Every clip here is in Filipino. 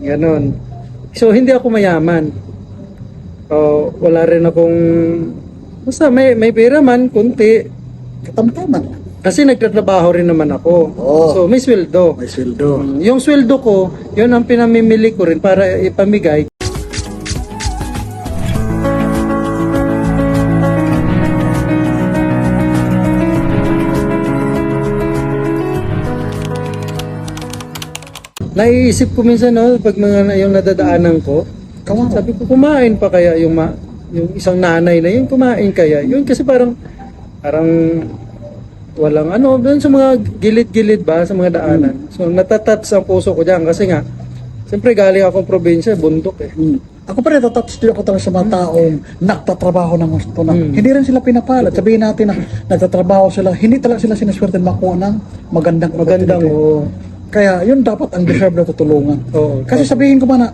Ganon. So, hindi ako mayaman. O, wala rin akong... Basta may, may pera man, kunti. Katamtaman. Kasi nagtatrabaho rin naman ako. Oo. So, may sweldo. May sweldo. Yung sweldo ko, yun ang pinamimili ko rin para ipamigay. Naiisip ko minsan no, pag mga na- yung nadadaanan ko, Kawawa. sabi ko kumain pa kaya yung ma, yung isang nanay na yun kumain kaya. Yun kasi parang parang walang ano doon sa mga gilid-gilid ba sa mga daanan. So natatats ang puso ko diyan kasi nga Siyempre galing akong probinsya, bundok eh. Hmm. Ako pa rin, tatouch din ako talaga sa mga taong nagtatrabaho ng gusto na. Hmm. Hindi rin sila pinapalad. Sabihin natin na nagtatrabaho sila, hindi talaga sila sinaswerte makuha ng magandang Magandang opportunity. Oo. Kaya yun dapat ang deserve na tutulungan. Oo. Kasi sabihin ko man na,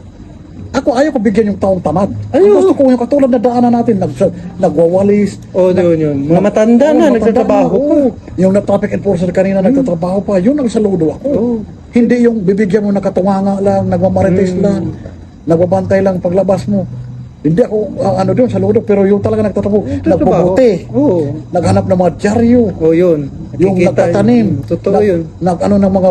ako ayaw ko bigyan yung taong tamad. Ayaw. Ang gusto ko yung katulad na daanan natin, nag, nagwawalis, Oh, yun yun. Mga matanda Oo, na, matanda nagtatrabaho na, pa. oo. Yung na-traffic enforcer kanina nagtatrabaho pa, yun ang saludo ako. Oo. Hindi yung bibigyan mo nakatunganga lang, nagmamarites Hmm. lang, nagbabantay lang paglabas mo. Hindi ako ang ano doon saludo, pero yung talaga nagtatrabaho, Nagtatrabaho. nagbubuti, Oo. naghanap ng mga dyaryo, Oh, yun. yung Nakikita nagtatanim, yun. Totoo nag- yun. Nag, ano ng mga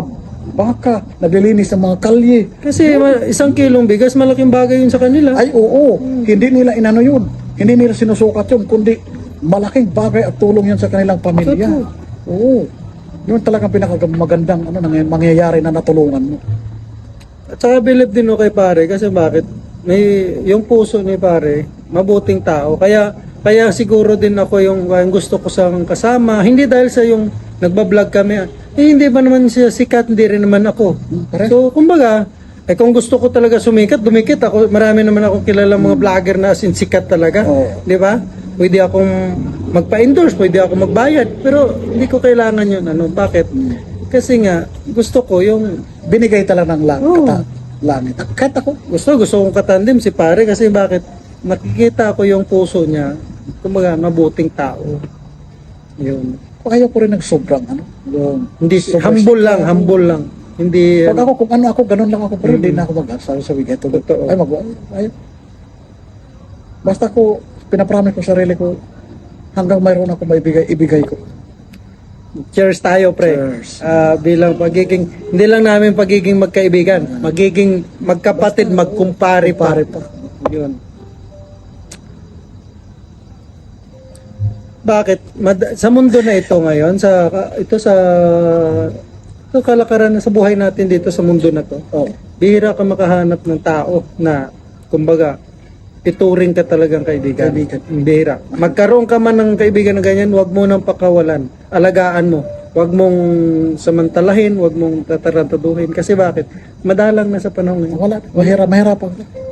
baka, naglilinis ng mga kalye. Kasi ma- isang kilong bigas, malaking bagay yun sa kanila. Ay oo, hindi nila inano yun. Hindi nila sinusukat yun, kundi malaking bagay at tulong yan sa kanilang pamilya. Totoo. Oo. Yun talagang pinakamagandang ano, nangy- mangyayari na natulungan mo. At saka believe din ako kay pare kasi bakit? May yung puso ni pare, mabuting tao. Kaya kaya siguro din ako yung, yung gusto ko sa kasama. Hindi dahil sa yung nagbablog kami. Eh, hindi ba naman siya sikat, hindi rin naman ako. correct. So, kumbaga, eh kung gusto ko talaga sumikat, dumikit ako. Marami naman ako kilala mga vlogger na as in sikat talaga. Oo. Di ba? Pwede akong magpa-endorse, pwede ako magbayad. Pero hindi ko kailangan yun. Ano, bakit? Kasi nga, gusto ko yung Binigay talaga ng lang, Oo. kata, langit. Kahit ako, gusto, gusto kong katandem si pare kasi bakit nakikita ko yung puso niya, kumbaga mabuting tao. Yun. Ayaw ko rin ng sobrang ano. Yung, Hindi, sobrang- humble lang, humble lang. Hindi, Pag ako, kung ano ako, ganun lang ako, pero hindi na ako mag-asa sa weekend. Totoo. Ay, mag ay, Basta ko, pinapromise ko sa sarili ko, hanggang mayroon ako maibigay, ibigay ko. cheers tayo, pre. Cheers. Ah, bilang pagiging, hindi lang namin pagiging magkaibigan, magiging magkapatid, magkumpare pa. Pare pa. Yun. Bakit? Mad- sa mundo na ito ngayon, sa ito sa ito kalakaran na sa buhay natin dito sa mundo na to. Oh. Bihira ka makahanap ng tao na kumbaga ituring ka talagang kaibigan. Kaibigan. Bihira. Magkaroon ka man ng kaibigan na ganyan, wag mo nang pakawalan. Alagaan mo. Wag mong samantalahin, wag mong tatarantaduhin. Kasi bakit? Madalang na sa panahon ngayon. Wala, mahirap, mahirap.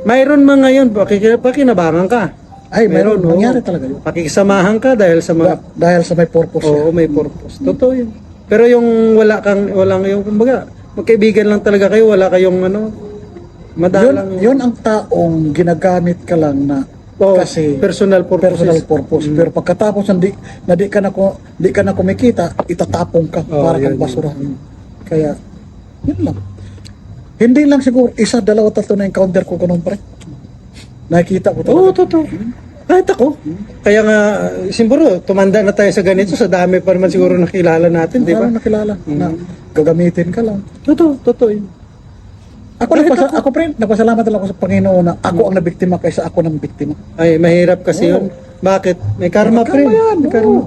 Mayroon man ngayon, pakik- pakinabangan ka. Ay, Meron, oo. nangyari talaga yun. Pakikisamahan ka dahil sa mga... Da- dahil sa may purpose. Oo, may purpose. Totoo yun. Pero yung wala kang, walang yung, kumbaga, magkaibigan lang talaga kayo, wala kayong ano, yun, madalang... yun ang taong ginagamit ka lang na Oo, kasi personal purposes. personal purpose. Pero pagkatapos hindi na di ka na ko di ka na kumikita, itatapong ka Oo, para yun, kang basura. Kaya yun lang. Hindi lang siguro isa, dalawa, tatlo na encounter ko ganun pre. Nakikita ko Oo, talaga. totoo. Kahit ako. Kaya nga, siguro, tumanda na tayo sa ganito, sa dami pa naman siguro nakilala natin, di ba? Parang nakilala na gagamitin ka lang. Totoo, totoo yun. Ako, nagpasa, ako, pre, nagpasalamat lang ako sa Panginoon na ako ang nabiktima kaysa ako ng biktima. Ay, mahirap kasi yun. Bakit? May karma, pre. karma yan, May oo. karma.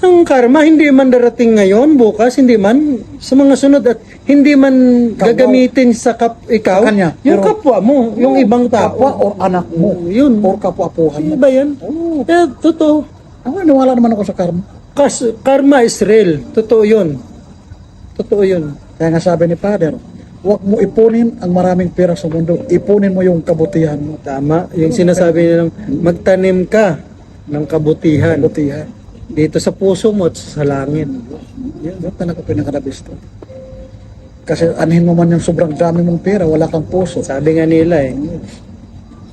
Ang karma, hindi man darating ngayon, bukas, hindi man sa mga sunod at hindi man gagamitin sa kap ikaw, Sa kanya, yung pero- kapwa mo, yung ibang tao. Kapwa o anak mo. Yun. Or kapwa-apuhan mo. Ano ba yan? Oo. Eh, totoo. Ako, niwala naman ako sa karma. Kas, karma is real. Totoo yun. Totoo yun. Kaya nga sabi ni Father, huwag mo ipunin ang maraming pera sa mundo. Ipunin mo yung kabutihan mo. Tama. Yung sinasabi nilang magtanim ka ng kabutihan Kabutihan. Dito sa puso mo at sa langit. Yan, yan talaga pinakalabisto. Kasi anhin mo man yung sobrang dami mong pera, wala kang puso. Sabi nga nila eh,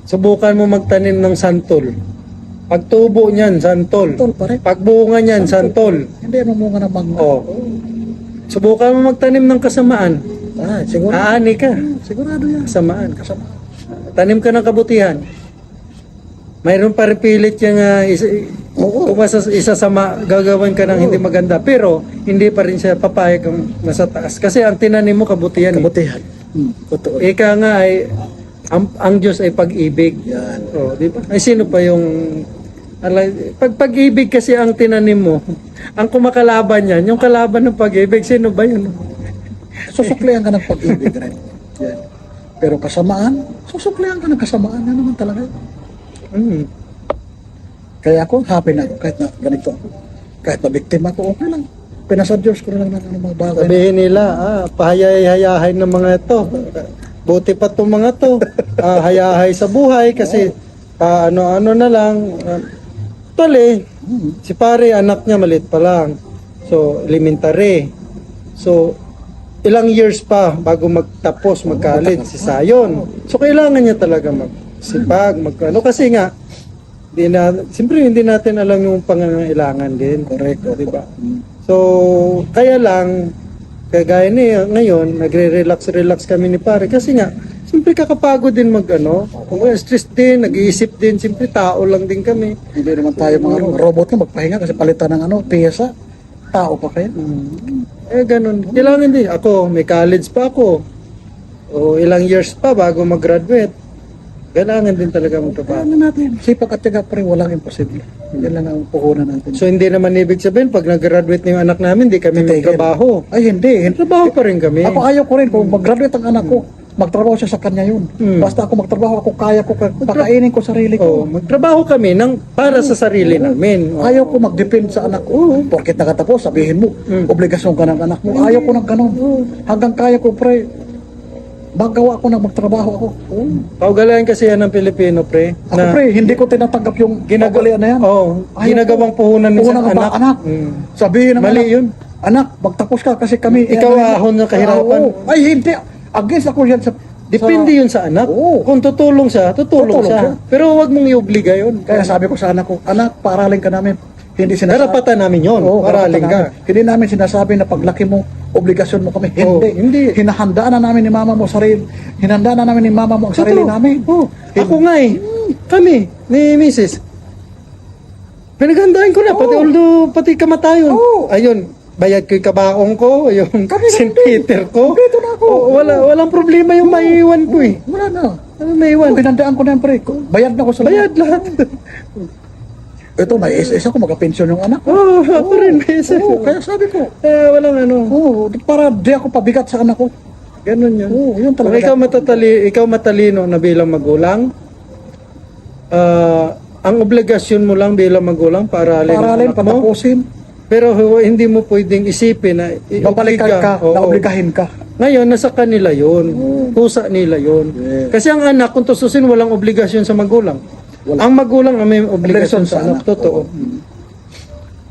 subukan mo magtanim ng santol. Pagtubo niyan, santol. Tol, pare. Pagbunga niyan, santol. Hindi ano mo nga namang Oh. Subukan mo magtanim ng kasamaan. Ah, siguro. Aani ka. Sigurado yan. Kasamaan. Kasama. Tanim ka ng kabutihan. Mayroon pa rin pilit yung uh, Oo. kung masa, isa sa ma, gagawin ka ng hindi maganda. Pero hindi pa rin siya papayag ang nasa taas. Kasi ang tinanim mo kabutihan. eh. Kabutihan. Hmm, totoo. Ika nga ay ang, ang Diyos ay pag-ibig. Yan. Oh, di ba? Ay sino pa yung alay, pag pag-ibig kasi ang tinanim mo, ang kumakalaban niyan, yung kalaban ng pag-ibig, sino ba yun? Susuklihan ka ng pag-ibig rin. Yan. Pero kasamaan, susuklihan ka ng kasamaan. Yan naman talaga. Hmm. Kaya ako, happy na ako kahit na ganito ako. Kahit na biktima ko, okay lang. Pinasa Diyos ko na lang ng ano, mga bagay. Sabihin nila, ah, pahayay-hayahay ng mga ito. Buti pa itong mga to. Ah, hayahay sa buhay kasi ah, ano-ano na lang. Uh, Tuloy, Hmm. si pare, anak niya malit pa lang. So, elementary. So, ilang years pa bago magtapos, mag-college si Sayon. So, kailangan niya talaga magsipag, mag ano kasi nga, di na, siyempre hindi natin alam yung pangangailangan din. Correct. di ba? So, kaya lang, kagaya ni ngayon, nagre-relax-relax kami ni pare kasi nga, siyempre kakapagod din mag ano, kung stress din, nag-iisip din, siyempre tao lang din kami. Hindi naman tayo mga robot na magpahinga kasi palitan ng ano, piyesa. Tao pa kayo. Eh, ganun. Kailangan din. Ako, may college pa ako. O ilang years pa bago mag-graduate. Kailangan din talaga magtrabaho. Ano natin? Sipag at tiyaga pa rin, walang imposible. Yan lang ang puhunan natin. So, hindi naman ibig sabihin, pag nag-graduate na yung anak namin, di kami Titigil. magtrabaho. Ay, hindi. Hindi. Trabaho pa rin kami. Ako ayaw ko rin, kung mag-graduate ang anak ko, magtrabaho siya sa kanya yun. Hmm. Basta ako magtrabaho, ako kaya ko, pakainin ko sarili Oh, ko. magtrabaho kami ng para sa sarili namin. Oh. Ayaw ko mag-depend sa anak ko. Porkit nakatapos, sabihin mo, Hmm. obligasyon ka ng anak mo. Ayaw ko ng ganun. Hanggang kaya ko, pre, magawa ko na magtrabaho ako. Kaugalian kasi yan ng Pilipino, pre. Ako, pre, hindi ko tinatanggap yung ginagalian na yan. Oh, Ayaw ginagawang puhunan ng Puhunan ng anak. anak. Mm. Sabihin ng Mali anak, yun. Anak, magtapos ka kasi kami... Ikaw ano, ahon ng kahirapan. Oo. Ay, hindi. Against ako yan sa... Depende sa- yun sa anak. Oo. Kung tutulong siya, tutulong, Tutulong siya. siya. Pero wag mong i-obliga yun. Kaya sabi ko sa anak ko, anak, paaralin ka namin. Hindi sinasabi. Karapatan namin yun. Oo, karapatan ka. namin. Hindi namin sinasabi na paglaki mo, obligasyon mo kami. Oo, Hindi. hindi. Hinahandaan na namin ni mama mo sarili. Hinahandaan na namin ni mama mo ang sarili Totoo. namin. Oo. Ako nga eh. Kami, ni Mrs. Pinaghandaan ko na, pati Oo. although, pati kamatayon. Oo. Ayun, bayad ko yung kabaong ko, yung Kami St. din. Peter ko. Kompleto na ako. Oo, wala, walang problema yung maiiwan ko eh. Wala na. Ano maiiwan? Hinandaan ko na yan, pre. Bayad na ako sa Bayad lahat. Ito, may SS ako, magka-pension yung anak ko. Oo, ako rin, may isa. Oo, kaya sabi ko, Eh, walang ano. Oo, para di ako pabigat sa anak ko. Ganun yun. Oo, yun Kung talaga. ikaw matatali, ikaw matalino na bilang magulang, ah, ang obligasyon mo lang bilang magulang para alin ang Paralin, anak mo. patapusin, Pero hindi mo pwedeng isipin na babalikan obliga. ka, Oo. naobligahin ka. Ngayon, nasa kanila yun. Kusa nila yun. Yes. Kasi ang anak, kung tususin, walang obligasyon sa magulang. Wala. Ang magulang ang may Obligasyon sa anak. Totoo.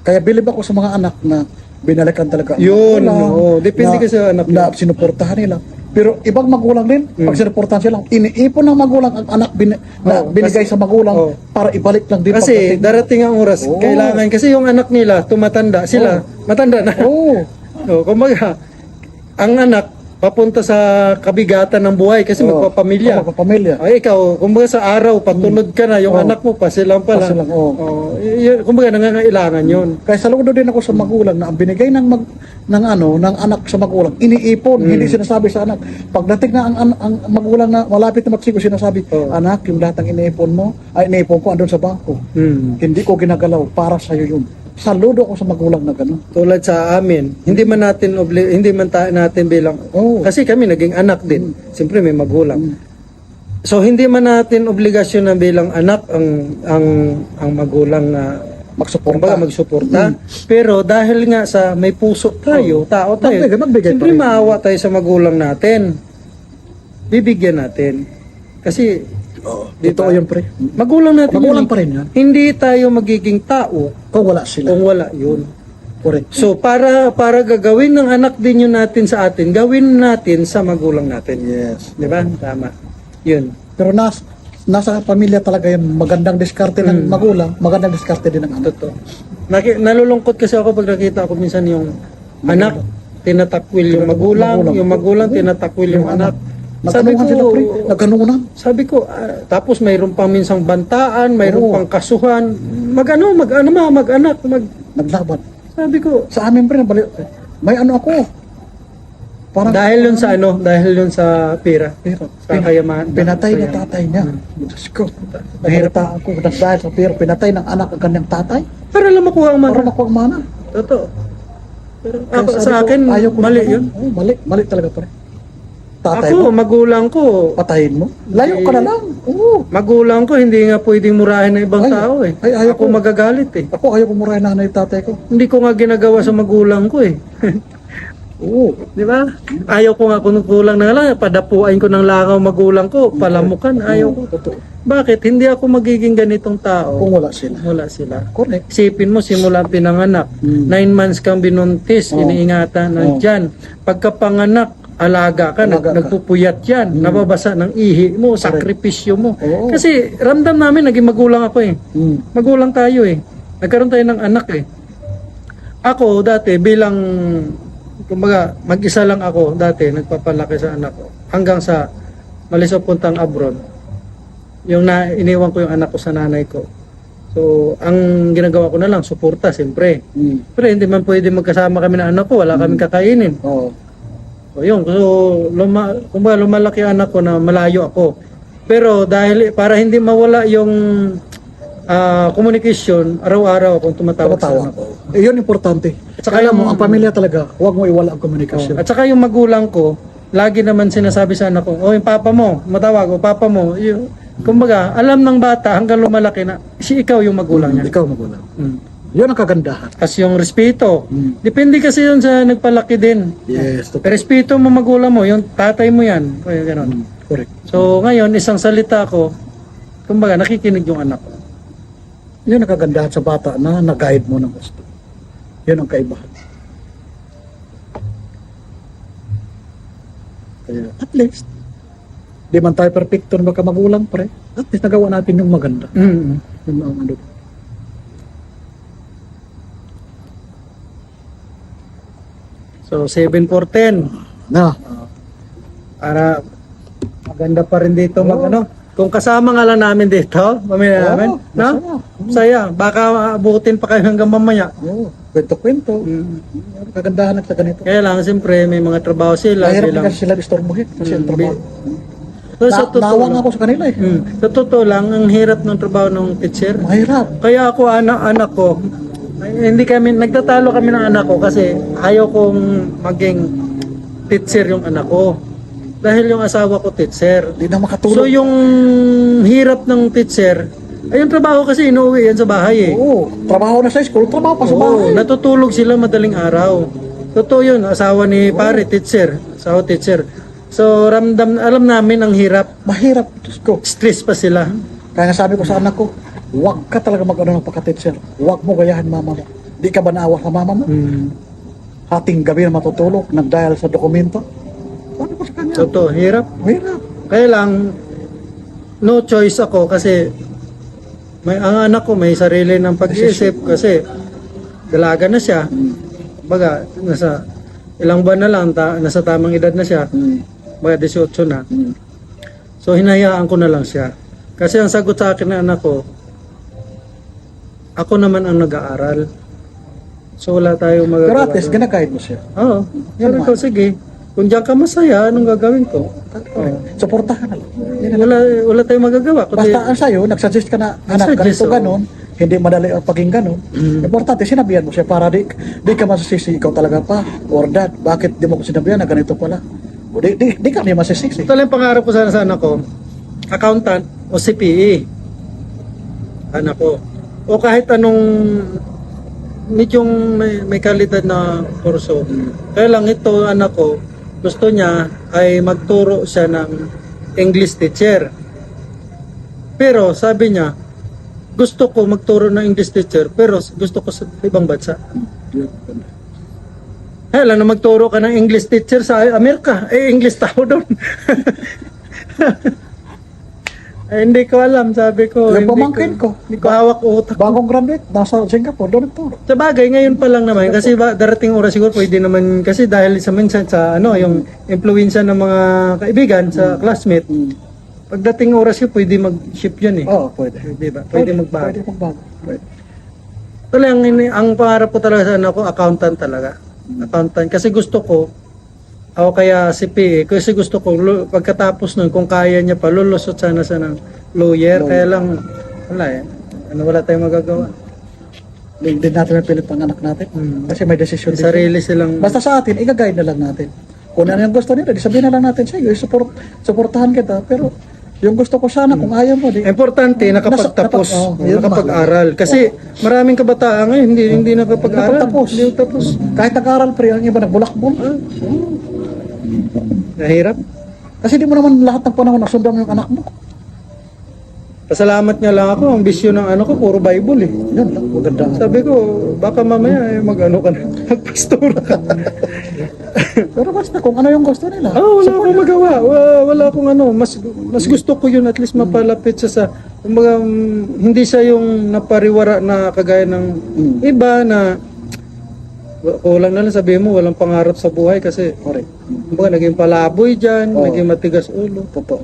Kaya bilib ako sa mga anak na binalikan talaga. ang Yun, magulang, oo. Depende na, kasi sa anak Na sinuportahan nila. Pero ibang magulang din, pag sinuportahan sila, iniipon ng magulang ang anak bin, na Oo, binigay kasi- sa magulang oo. para ibalik lang din Kasi pagdating. darating ang oras, Oo. kailangan, kasi yung anak nila, tumatanda, sila, matanda na. Oo. Oh, kumbaga, ang anak, papunta sa kabigatan ng buhay kasi Oo. magpapamilya. Oo, magpapamilya. Ay, ikaw, kumbaga sa araw, patunod ka na, yung Oo. anak mo pa, silang pala. Pa silang, oo. Oh, y- y- kumbaga, nangangailangan yun. Kaya saludo din ako sa magulang na ang binigay ng mag, ng ano ng anak sa magulang iniipon Hmm. hindi sinasabi sa anak pagdating na ang, ang, ang magulang na malapit na magsigo sinasabi Oo. anak yung lahat ng iniipon mo ay iniipon ko andun sa bangko Hmm. hindi ko ginagalaw para sa iyo yun saludo ako sa magulang na gano'n Tulad sa amin, hindi man natin obli- hindi man ta- natin bilang Oo. kasi kami naging anak din. Siyempre may magulang. So hindi man natin obligasyon na bilang anak ang ang ang magulang na magsuporta kumbaga magsuporta. Pero dahil nga sa may puso tayo, tao tayo, Magbigay- magbigay siyempre maawa tayo sa magulang natin. Bibigyan natin. Kasi di totoo ba? yun pre magulang natin Magulang yun eh. pa rin yan. Hindi tayo magiging tao kung wala sila kung wala yun. correct So para para gagawin ng anak din yun natin sa atin, gawin natin sa magulang natin. yes 'Di ba? Tama. 'Yun. pero nas nasa pamilya talaga yung magandang diskarte ng magulang magandang diskarte din ng anak Totoo. Naki, nalulungkot kasi ako pag nakita ko minsan yung anak tinatakwil yung magulang, Magulang. yung magulang tinatakwil yung anak. Sabi Nagkanunan sila, pre. ko, Nagkanunan. sabi ko, ah, tapos mayroon pang minsang bantaan, mayroon Oo. pang kasuhan. Mag-ano, mag-ano ma, mag-anak, mag... Naglaban. Sabi ko, Sa amin, pre, nabali- may ano ako. Parang, dahil yun sa ano, dahil yun sa pira. Pero, Sa kayamanan. pinatay Kaya- ng tatay niya. Diyos ko. Nahirata ako dahil sa pero pinatay ng anak ang kanyang tatay. Para lang makuha ang Para mana. nakuha ang mana. Totoo. Pero Kaya ako, sabi sa ko, akin, ayaw ko mali na- yun. Oo, mali. Mali talaga, pre. Tatay Ako, mo, magulang ko, patayin mo. Layo ka na lang. Oo. magulang ko, hindi nga pwedeng murahin ng ibang Ay, tao eh. ay, ayaw ako ko. magagalit eh. Ako ayaw ko murahin na ng tatay ko. Hindi ko nga ginagawa sa magulang ko eh. Oo. Di ba? Ayaw ko nga kung kulang na lang, padapuain ko ng langaw magulang ko, palamukan, ayaw ko. Totoo. Bakit? Hindi ako magiging ganitong tao. Kung wala sila. Wala sila. Correct. Isipin mo, simula pinanganak, Mm. nine months kang binuntis, Oo. iniingatan ng Oo. dyan. Pagkapanganak, alaga ka, nag, Alaga ka. nagpupuyat yan, nababasa ng ihi mo, sakripisyo mo. Oo. Kasi ramdam namin, naging magulang ako eh. Mm. Magulang tayo eh. Nagkaroon tayo ng anak eh. Ako dati bilang kumbaga mag-isa lang ako dati nagpapalaki sa anak ko hanggang sa malis puntang abroad. Yung na iniwan ko yung anak ko sa nanay ko. So, ang ginagawa ko na lang suporta siyempre. Mm. Pero hindi man pwede magkasama kami ng anak ko, wala kaming kakainin. Oo. So, yun. So, luma, kumbaga, lumalaki anak ko na malayo ako. Pero dahil para hindi mawala yung ah, communication, araw-araw akong tumatawag sa Tumatawa. anak ko. Eh, yun importante. At saka Kaya yung- mo, ang pamilya talaga, huwag mo iwala ang komunikasyon. At saka yung magulang ko, lagi naman sinasabi sa anak ko, oh, yung papa mo, matawag, o papa mo. Yung, kumbaga, alam ng bata hanggang lumalaki na si ikaw yung magulang niya. Ikaw magulang. Mm. Yun ang kagandahan. Kasi yung respeto. Mm. Depende kasi yun sa nagpalaki din. Yes, totoo. Respeto mo magulang mo, yung tatay mo yan. Kaya ganun. Mm, Correct. So ngayon, isang salita ko, kumbaga nakikinig yung anak ko. Yun ang kagandahan sa bata na nag-guide mo ng gusto. Yun ang kaibahan. Kaya at least, di man tayo perfecto na baka magulang pre. At least nagawa natin yung maganda. Mm. Yun ang ano. So 7 for 10. Na, Para maganda pa rin dito mag Oo. ano. Kung kasama nga lang namin dito, pamilya Oo, namin, no? Saya. Baka abutin pa kayo hanggang mamaya. oh, kwento-kwento. Mm. Kagandahan ng sa ganito. Kaya lang, siyempre, may mga trabaho sila. Mahirap kasi sila istorbohin kasi ang Mm, trabaho. So, sa totoo lang, ako sa kanila eh. Mm, sa totoo lang, ang hirap ng trabaho ng teacher. Mahirap. Kaya ako, anak-anak ko, ay, hindi kami, nagtatalo kami ng anak ko kasi ayaw kong maging teacher yung anak ko. Dahil yung asawa ko teacher. Di na makatulog. So yung hirap ng teacher, ay yung trabaho kasi inuwi yan sa bahay eh. Oo, trabaho na sa school, trabaho pa sa Oo, bahay. natutulog sila madaling araw. Totoo yun, asawa ni pare, teacher. Asawa teacher. So ramdam, alam namin ang hirap. Mahirap, Diyos ko. Stress pa sila. Kaya nga sabi ko sa anak ko, huwag ka talaga mag-ano ng pagka-teacher. Huwag mo gayahan mama mo. Di ka ba naawa sa mama mo? Hmm. Hating gabi na matutulog, nag-dial sa dokumento. Sabi ko sa kanya, Totoo, hirap. mahirap. Kaya lang, no choice ako kasi may ang anak ko may sarili ng pag-iisip kasi dalaga na siya. Baga, nasa ilang buwan na lang, ta, nasa tamang edad na siya. Hmm. Baga 18 na. Hmm. So hinayaan ko na lang siya. Kasi ang sagot sa akin ng anak ko, ako naman ang nag-aaral. So wala tayong Pero magagawa. at least, doon. gina-guide mo siya. Oo. Sabi ko, sige. Kung diyan ka masaya, anong gagawin ko? Oo. Suportahan na lang. Na. Wala, wala tayong magagawa. Kundi, Basta ang sa'yo, nagsuggest ka na, anak, Nagsuggest, ganito oo. ganon, hindi madali ang paging ganon. Mm. Importante, sinabihan mo siya para di, di ka masisisi ikaw talaga pa. Or dad, bakit di mo ko sinabihan na ganito pala? O di, di, di ka niya masisisi. Ito lang yung pangarap ko sana sa anak ko, accountant o CPE. Anak ko. O kahit anong medyong may, may kalidad na kurso. Kaya lang ito, anak ko, gusto niya ay magturo siya ng English teacher. Pero sabi niya, gusto ko magturo ng English teacher, pero gusto ko sa ibang bansa. Alam na magturo ka ng English teacher sa Amerika. Eh, English tao doon. Eh, hindi ko alam, sabi ko. Yung pamangkin ko. Hindi ko hawak utak. Bagong graduate, nasa Singapore, doon ito. Sa bagay, ngayon pa lang naman, kasi ba, darating oras siguro pwede naman, kasi dahil sa minsan sa ano, yung influensya ng mga kaibigan, sa classmate, pagdating oras yun, pwede mag-ship yun eh. Oo, pwede. Di ba? Pwede magbago. Pwede magbago. Pwede. Tuloy, ang, ini- ang pangarap ko talaga sa ano ko, accountant talaga. Accountant. Kasi gusto ko, ako kaya si PA, kasi gusto ko, pagkatapos nun, kung kaya niya pa, lulusot sana sa ng lawyer. Kaya lang, wala eh. Ano, wala tayong magagawa. Hindi din natin mapilit pang anak natin. Hmm. Kasi may decision May din. sarili silang... Basta sa atin, i-guide na lang natin. Kung ano yung gusto nila, di sabihin na lang natin, sige, support, supportahan kita. Pero yung gusto ko sana, kung ayaw mo, di, Importante, nakapagtapos, Nasa- napag- oh, nakapag-aral. Kasi maraming kabataan ngayon, hindi, hindi nakapag-aral. Nakapagtapos. Hindi tapos. kahit nag-aral pre, ang iba nagbulakbol. Nahirap. Kasi di mo naman lahat ng panahon nasundan mo yung anak mo. Pasalamat nga lang ako, ang bisyo ng ano ko, puro Bible eh. Yun lang, maganda. Sabi ko, baka mamaya eh, mag-ano ka na, magpastor ka. Pero basta kung ano yung gusto nila. Ah, wala akong magawa. Wala, wala akong ano. Mas, mas gusto ko yun at least mapalapit siya sa, kumbaga, mm, hindi siya yung napariwara na kagaya ng iba na kulang na lang sabihin mo, walang pangarap sa buhay kasi Correct. kumbaga, naging palaboy dyan, Oo. naging matigas ulo. Totoo.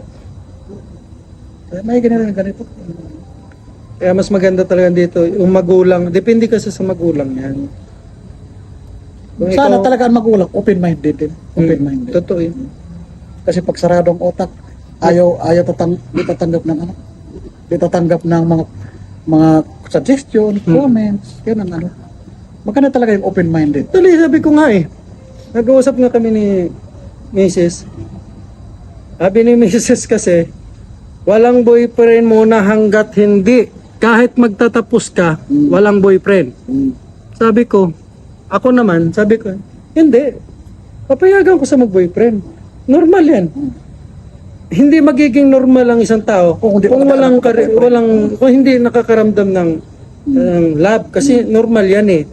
Kaya may rin ganito. Kaya mas maganda talaga dito, yung magulang, depende kasi sa magulang yan. Kung Sana ikaw- talaga ang magulang, open-minded din. Open-minded. Totoo yun. Kasi pag sarado ang otak, ayaw, ayaw tatang, di tatanggap ng ano. Di tatanggap ng mga mga suggestion, comments, yan ang ano. Maganda talaga yung open-minded. Tuloy, sabi ko nga eh. Nag-uusap nga kami ni Mrs. Sabi ni Mrs. kasi, walang boyfriend muna hanggat hindi. Kahit magtatapos ka, walang boyfriend. Sabi ko, ako naman, sabi ko, hindi. Papayagan ko sa mag-boyfriend. Normal yan. Hindi magiging normal ang isang tao Kung kung, hindi pa walang, kari- walang kung hindi nakakaramdam ng ng love kasi normal yan eh.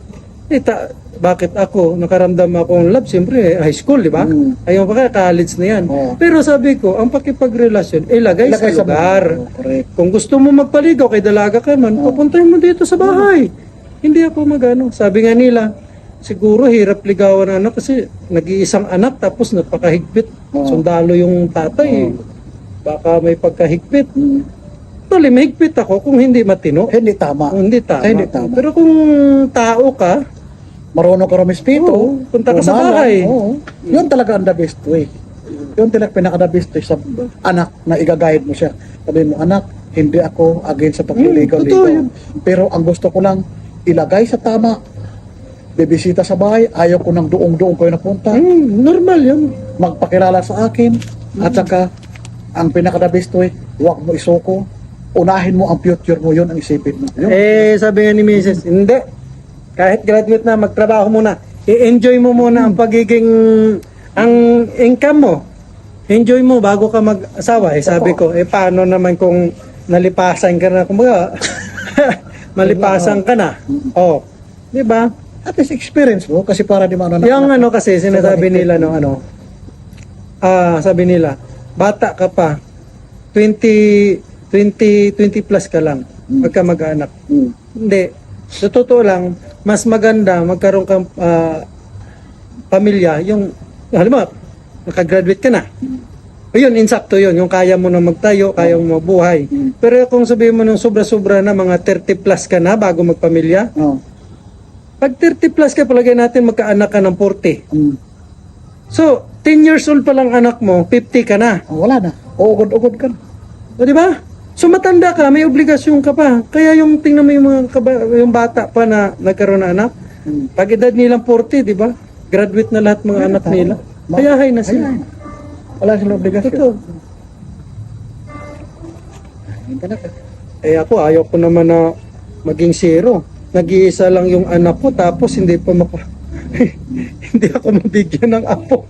Eh ta- bakit ako nakaramdam ako ng love siyempre high school di ba? Mm. Ayaw pa kaya college na yan. Oo. Pero sabi ko ang pakipagrelasyon ilagay, Ilagay sa sa lugar. Oo, correct. Kung gusto mo magpaligaw kay dalaga ka man, papuntahin mo dito sa bahay. Hindi ako magano. Sabi nga nila, siguro hirap ligawan ng anak kasi nag-iisang anak tapos napakahigpit. Oo. Sundalo yung tatay. Baka may pagkahigpit. Tuloy, mahigpit ako kung hindi matino. Hindi tama. Kung hindi tama. Hindi tama. Pero kung tao ka, Marunong ka rumispeto. Oo, punta ka sa bahay. Oo. Yun talaga ang the best way. Yun talaga pinaka the best way sa anak na i-guide mo siya. Sabi mo, anak, hindi ako against sa pagliligaw totoo dito. yun. Pero ang gusto ko lang, ilagay sa tama, bibisita sa bahay, ayaw ko nang doong-doong ko napunta, hmm, normal yun. magpakilala sa akin, at saka, ang pinaka the best way, huwag mo isuko, unahin mo ang future mo, yun ang isipin mo. Yun. Eh, sabi nga ni Mrs. Hindi. Kahit graduate na, magtrabaho muna. I-enjoy mo muna ang pagiging, ang income mo. Enjoy mo bago ka mag-asawa. Eh, sabi ko, eh, paano naman kung nalipasan ka na, kumbaga, malipasan ka na. Oh, di ba? At least experience mo, kasi para di maano Yung ano kasi, sinasabi nila, no, ano, ah, sabi nila, bata ka pa, 20, 20, 20 plus ka lang, pagka mag-anak. Hmm. Hindi. Sa totoo lang, mas maganda magkaroon kang ah, pamilya, yung, halimbawa, nakagraduate ka na. Yun, insakto yun, yung kaya mo na magtayo, kaya mo mabuhay. Pero kung sabihin mo nung sobra-sobra na mga 30 plus ka na bago magpamilya, Oh. pag 30 plus ka, palagay natin magkaanak ka ng 40. Hmm. So, 10 years old pa lang anak mo, 50 ka na. Oh, wala na. Uugod-ugod ka na. O di ba? So matanda ka, may obligasyon ka pa. Kaya yung tingnan mo yung mga kaba, yung bata pa na nagkaroon ng anak, Hmm. pag edad nilang 40, di ba? Graduate na lahat mga anak nila. Hayahay na sila. Ayan. Wala silang obligasyon. Totoo. Eh ako, ayaw ko naman na maging zero. Nag-iisa lang yung anak ko, tapos hindi pa maka... hindi ako mabigyan ng apo.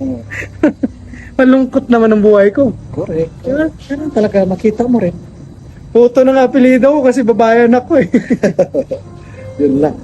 Malungkot naman ang buhay ko. Correct. Diba? Kaya talaga makita mo rin. Puto ng apelido ko kasi babae anak ko eh. Yun lang.